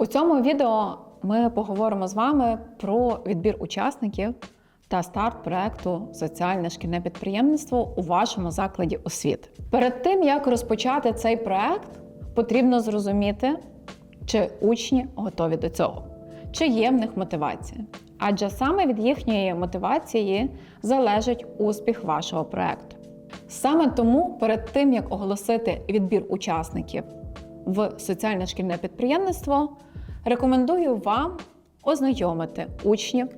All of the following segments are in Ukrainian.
У цьому відео ми поговоримо з вами про відбір учасників та старт проекту Соціальне шкільне підприємництво у вашому закладі освіти. Перед тим як розпочати цей проект, потрібно зрозуміти, чи учні готові до цього, чи є в них мотивація. Адже саме від їхньої мотивації залежить успіх вашого проекту. Саме тому перед тим як оголосити відбір учасників в соціальне шкільне підприємництво, рекомендую вам ознайомити учнів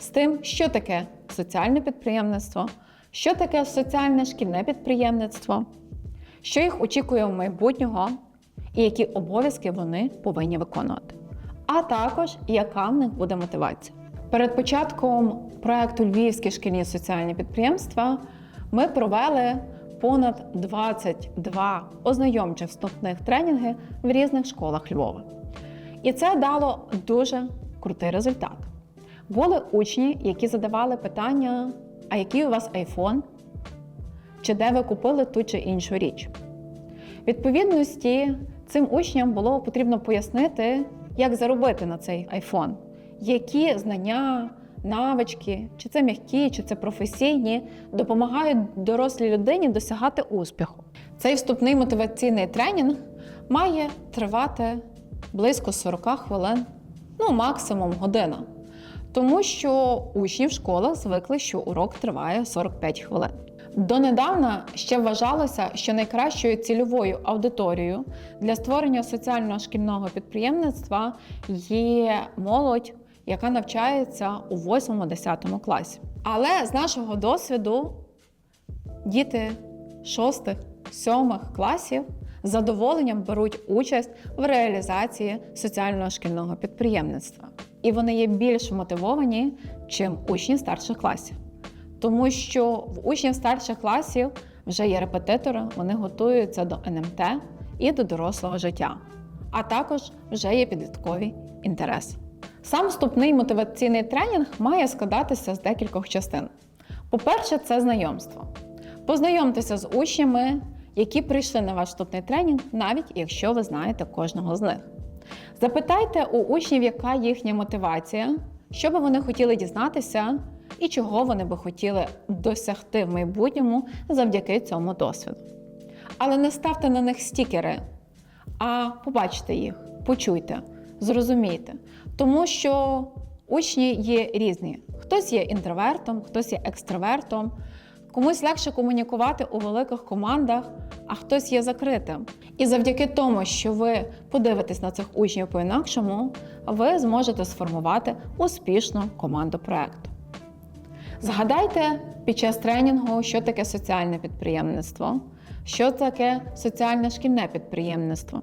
з тим, що таке соціальне підприємництво, що таке соціальне шкільне підприємництво, що їх очікує в майбутнього і які обов'язки вони повинні виконувати, а також яка в них буде мотивація. Перед початком проекту Львівські шкільні соціальні підприємства ми провели понад 22 ознайомчих вступних тренінги в різних школах Львова. І це дало дуже крутий результат. Були учні, які задавали питання: а який у вас айфон? Чи де ви купили ту чи іншу річ? Відповідності цим учням було потрібно пояснити, як заробити на цей айфон, які знання, навички, чи це м'які, чи це професійні, допомагають дорослій людині досягати успіху. Цей вступний мотиваційний тренінг має тривати близько 40 хвилин, ну максимум година. Тому що учні в школах звикли, що урок триває 45 хвилин. Донедавна ще вважалося, що найкращою цільовою аудиторією для створення соціального шкільного підприємництва є молодь, яка навчається у 8-10 класі. Але з нашого досвіду діти 6-7 класів задоволенням беруть участь в реалізації соціального шкільного підприємництва. І вони є більш мотивовані, чим учні старших класів. Тому що в учнів старших класів вже є репетитори, вони готуються до НМТ і до дорослого життя, а також вже є підліткові інтереси. Сам вступний мотиваційний тренінг має складатися з декількох частин. По-перше, це знайомство. Познайомтеся з учнями, які прийшли на ваш вступний тренінг, навіть якщо ви знаєте кожного з них. Запитайте у учнів, яка їхня мотивація, що би вони хотіли дізнатися і чого вони би хотіли досягти в майбутньому завдяки цьому досвіду. Але не ставте на них стікери, а побачте їх, почуйте, зрозумійте. Тому що учні є різні. Хтось є інтровертом, хтось є екстравертом, комусь легше комунікувати у великих командах, а хтось є закритим. І завдяки тому, що ви подивитесь на цих учнів по-інакшому, ви зможете сформувати успішну команду проекту. Згадайте під час тренінгу, що таке соціальне підприємництво, що таке соціальне шкільне підприємництво.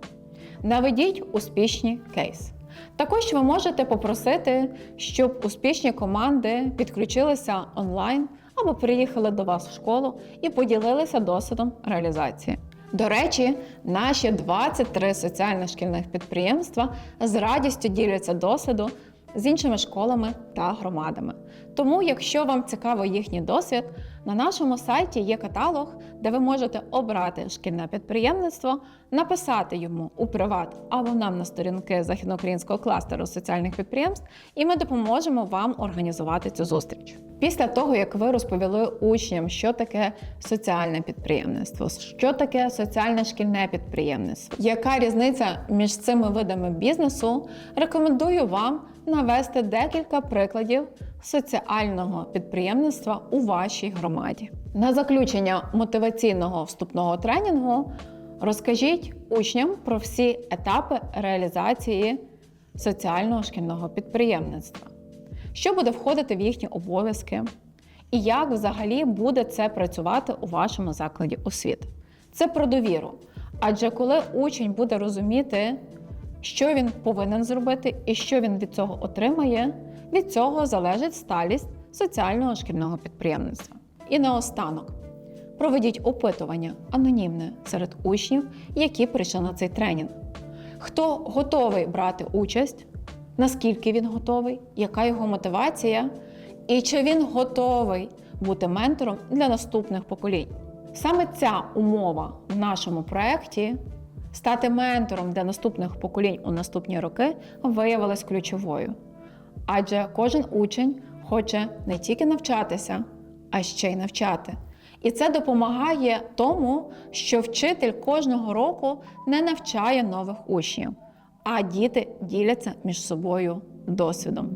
Наведіть успішні кейси. Також ви можете попросити, щоб успішні команди підключилися онлайн або приїхали до вас в школу і поділилися досвідом реалізації. До речі, наші 23 соціальних шкільних підприємства з радістю діляться досвіду з іншими школами та громадами. Тому, якщо вам цікаво їхній досвід, на нашому сайті є каталог, де ви можете обрати шкільне підприємництво, написати йому у приват або нам на сторінки західноукраїнського кластеру соціальних підприємств, і ми допоможемо вам організувати цю зустріч. Після того, як ви розповіли учням, що таке соціальне підприємництво, що таке соціальне шкільне підприємництво, яка різниця між цими видами бізнесу, рекомендую вам навести декілька прикладів соціального підприємництва у вашій громаді. На заключення мотиваційного вступного тренінгу розкажіть учням про всі етапи реалізації соціального шкільного підприємництва що буде входити в їхні обов'язки, і як взагалі буде це працювати у вашому закладі освіти. Це про довіру. Адже коли учень буде розуміти, що він повинен зробити і що він від цього отримає, від цього залежить сталість соціального шкільного підприємництва. І наостанок. Проведіть опитування анонімне серед учнів, які прийшли на цей тренінг. Хто готовий брати участь наскільки він готовий, яка його мотивація, і чи він готовий бути ментором для наступних поколінь. Саме ця умова в нашому проєкті стати ментором для наступних поколінь у наступні роки виявилась ключовою. Адже кожен учень хоче не тільки навчатися, а ще й навчати. І це допомагає тому, що вчитель кожного року не навчає нових учнів, а діти діляться між собою досвідом.